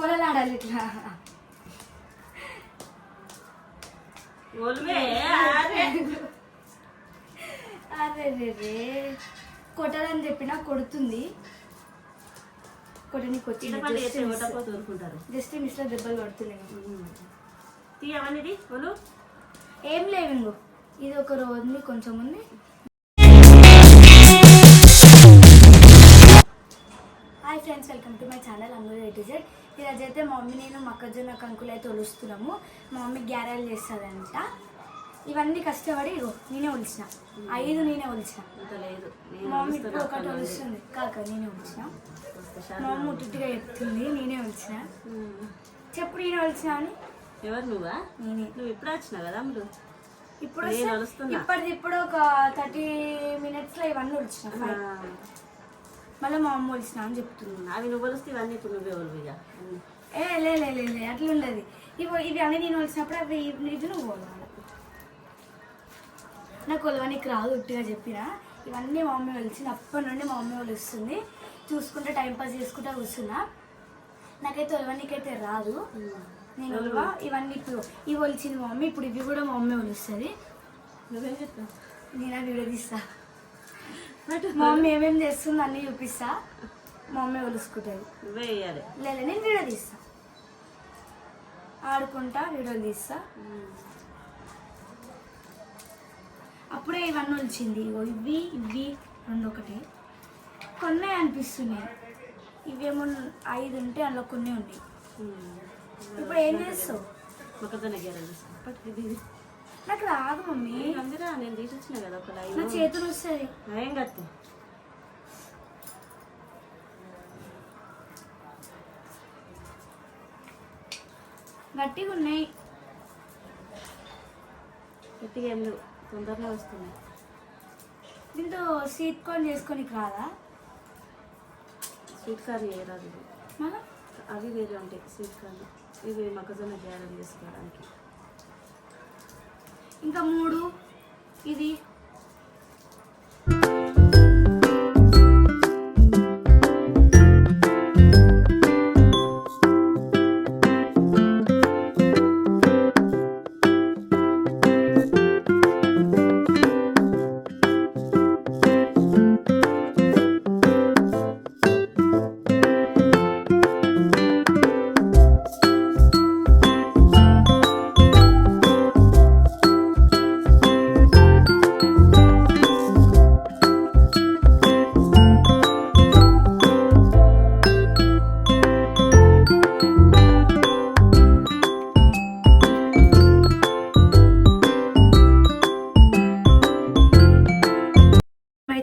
కూరలు ఆడాలి ఇట్లా అరే రే కొట్టాలని చెప్పినా కొడుతుంది. చేస్తే వచ్చింది జస్ట్ మిస్లో దెబ్బలు కొడుతున్నాయి ఏం లేవు ఇది ఒక రోజు ఉంది కొంచెం ఉంది. Friends welcome to my channel అందరూ ఎటిజెడ్ ఈరోజు అయితే మా మమ్మీ నేను మొక్కజొన్న కంకులు అయితే ఒలుస్తున్నాము. మా మమ్మీ గ్యారెల్ చేస్తుందంట. ఇవన్నీ కష్టపడి నేనే ఒలిచిన. ఐదు నేనే ఒలిచిన. మా మమ్మీ ఇప్పుడు ఒకటి ఒలుస్తుంది. కాక నేనే ఒలిచిన. మా మమ్మీ ముట్టుగా చెప్తుంది నేనే ఒలిచిన. చెప్పు నేనే ఒలిచిన అని. ఎవరు నువ్వా? నేనే. నువ్వు ఇప్పుడు వచ్చినావు కదా అమ్ములు? ఇప్పుడు. ఇప్పటిది ఇప్పుడు ఒక థర్టీ మినిట్స్లో ఇవన్నీ ఒలిచిన మళ్ళీ మా అమ్మ అని చెప్తుంది. అవి నువ్వు ఒలిస్తే ఇవన్నీ ఇప్పుడు నువ్వే ఇక. ఏ లే లే లే లే అట్లా ఉండదు. ఇవి ఇవి అన్నీ నేను వచ్చినప్పుడు అవి ఇది నువ్వు కొలవాలి నాకు కొలవనికి రాదు ఉట్టిగా చెప్పిన. ఇవన్నీ మా మమ్మీ వెలిసింది అప్పటి నుండి మా మమ్మీ వస్తుంది. చూసుకుంటే టైం పాస్ చేసుకుంటా కూర్చున్నా. నాకైతే ఒలవనికైతే రాదు. నేను ఒలవ ఇవన్నీ ఇప్పుడు ఇవి ఒలిచింది మా మమ్మీ. ఇప్పుడు ఇవి కూడా మా మమ్మీ ఒలుస్తుంది నువ్వేం చెప్తావు నేను ఆ వీడియో తీస్తా. మా మమ్మీ ఏమేమి చేస్తుందో అన్నీ చూపిస్తా. మా మమ్మీ ఒలుసుకుంటుంది లేదు నేను వీడియో తీస్తా. ఆడుకుంటా వీడియోలు తీస్తా. అప్పుడే ఇవన్నీ వచ్చింది ఇవి ఇవి రెండు ఒకటి కొన్ని అనిపిస్తున్నాయి. ఇవేమో ఐదు ఉంటే అందులో కొన్ని ఉన్నాయి ఇప్పుడు ఏం చేస్తావు? నాకు రాదు మమ్మీ. అందురా నేను తీసొచ్చిన కదా ఒక నా లైన్ చేతులు వస్తుంది ఏం కత్తి? గట్టిగా ఉన్నాయి. గట్టిగా ఏం లేవు తొందరగా వస్తున్నాయి. దీంతో సీట్ కొని చేసుకోనికి రాదా? స్వీట్ కార్న్ చేయరాదు. మళ్ళా? అవి వేరే ఉంటాయి. స్వీట్ కార్న్ ఇవి మొక్కజొన్న గేరలు చేసుకోవడానికి ఇంకా మూడు. ఇది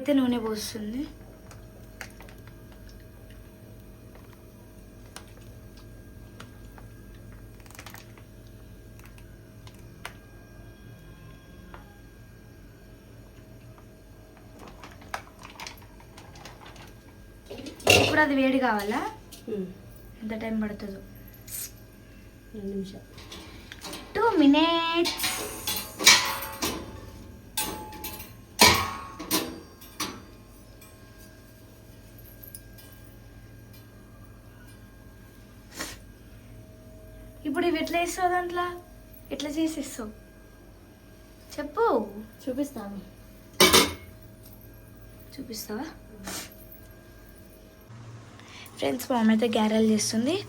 అయితే నూనె పోస్తుంది. ఇప్పుడు అది వేడి కావాలా? ఎంత టైం పడుతుందో. రెండు నిమిషాలు. టూ మినిట్స్ ఇప్పుడు ఇవి ఎట్లా వేస్తావు దాంట్లో? ఎట్లా చేసేస్తావు? చెప్పు. చూపిస్తాను. చూపిస్తావా? ఫ్రెండ్స్ మా అమ్మ అయితే గ్యారెల్ చేస్తుంది.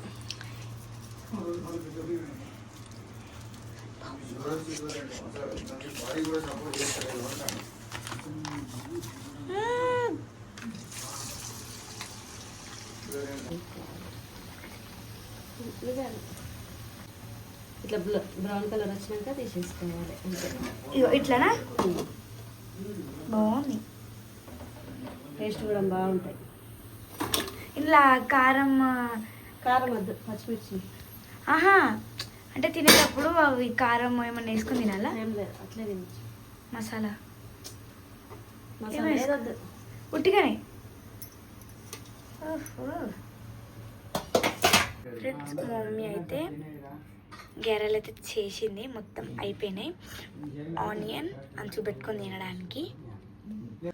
మ్మ్. ఇట్లా బ్రౌన్ కలర్ వచ్చినాక తీసేసుకోవాలి అంతే. ఇగో ఇట్లానా? బాగుంది. టేస్ట్ కూడా బాగుంటాయి. ఇలా కారం కారం వద్దు పచ్చిమిర్చి. ఆహా అంటే తినేటప్పుడు అవి కారం ఏమన్నా వేసుకొని తినాలా? ఏం లేదు అట్లే తినచ్చు. మసాలా. మసాలా ఏం ఏదొద్దు ఉట్టిగానే? ఫ్రెండ్స్ మమ్మీ అయితే గెరలు అయితే చేసింది. మొత్తం అయిపోయినాయి. ఆనియన్ అంచు పెట్టుకొని తినడానికి.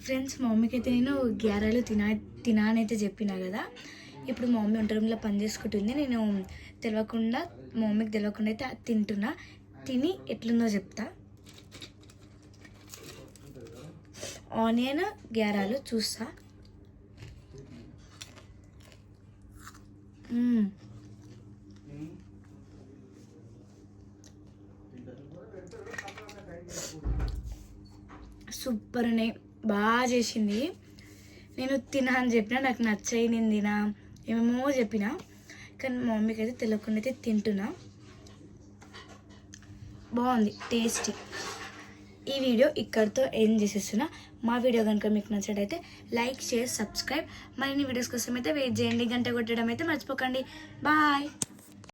ఫ్రెండ్స్ మమ్మీకి అయితే నేను గ్యారెలు తినా తినానైతే చెప్పిన కదా. ఇప్పుడు మా మమ్మీ వంట రూమ్లో పని చేసుకుంటుంది. నేను తెలియకుండా మా మమ్మీకి తెలియకుండా అయితే అది తింటున్నా. తిని ఎట్లుందో చెప్తా. ఆనియన్ గ్యారాలు చూస్తా. సూపర్ ఉన్నాయి బాగా చేసింది. నేను తినా అని చెప్పిన నాకు నచ్చాయి నేను తినా ఏమేమో చెప్పిన. కానీ మా మమ్మీకి అయితే తెలియకుండా అయితే తింటున్నా. బాగుంది టేస్టీ. ఈ వీడియో ఇక్కడితో ఎండ్ చేసేస్తున్నా. మా వీడియో కనుక మీకు నచ్చినట్టయితే లైక్ షేర్ సబ్స్క్రైబ్. మరిన్ని వీడియోస్ కోసం అయితే వెయిట్ చేయండి. గంట కొట్టడం అయితే మర్చిపోకండి. బాయ్.